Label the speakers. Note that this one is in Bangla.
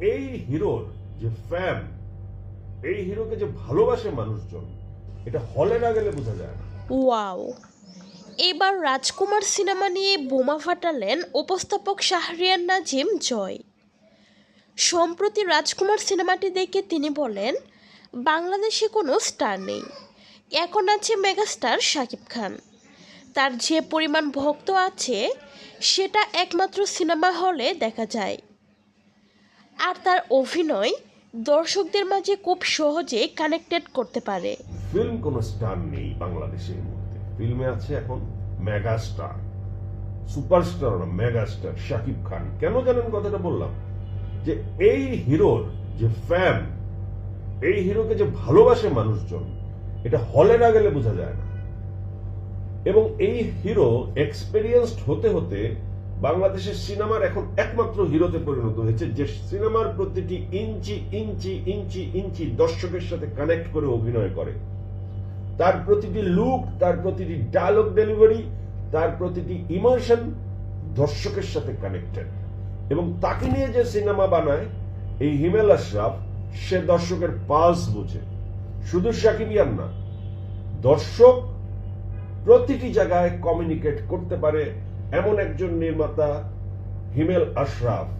Speaker 1: এই হিরোর যে ফ্যান এই হিরোকে যে ভালোবাসে মানুষজন, এটা হলে না গেলে বোঝা যায়
Speaker 2: ওয়াও। এবার রাজকুমার সিনেমা নিয়ে বোমা ফাটালেন উপস্থাপক শাহরিয়ার নাজিম জয়। সম্প্রতি রাজকুমার সিনেমাটি দেখে তিনি বলেন, বাংলাদেশে কোনো স্টার নেই। এখন আছে মেগাস্টার শাকিব খান। তার যে পরিমাণ ভক্ত আছে, সেটা একমাত্র সিনেমা হলে দেখা যায়। আর তার অভিনয় দর্শকদের মাঝে খুব সহজে কানেক্টেড করতে পারে।
Speaker 1: ফিল্ম কোনো স্টার নেই বাংলাদেশে এই মুহূর্তে ফিল্মে আছে এখন মেগা স্টার সুপারস্টার না মেগা স্টার শাকিব খান। কেন জানেন কথাটা বললাম? যে এই হিরোর যে ফ্যান এই হিরোকে যে ভালোবাসে মানুষজন, এটা হলে না গেলে বোঝা যায় না। এবং এই হিরো এক্সপেরিয়েন্সড হতে হতে বাংলাদেশের সিনেমার এখন একমাত্র হিরোতে পরিণত হয়েছে, যে সিনেমার প্রতিটি ইঞ্চি ইঞ্চি ইঞ্চি ইঞ্চি দর্শকের সাথে কানেক্ট করে অভিনয় করে। তার প্রতিটি লুক তার প্রতিটি ডায়লগ ডেলিভারি তার প্রতিটি ইমোশন দর্শকের সাথে কানেক্টেড এবং তাকে নিয়ে যে সিনেমা বানায়, এই হিমেল আশরাফ, সে দর্শকের পালস বুঝে। শুধু সাকিবিয়ান না, দর্শক প্রতিটি জায়গায় কমিউনিকেট করতে পারে এমন একজন নির্মাতা হিমেল আশরাফ।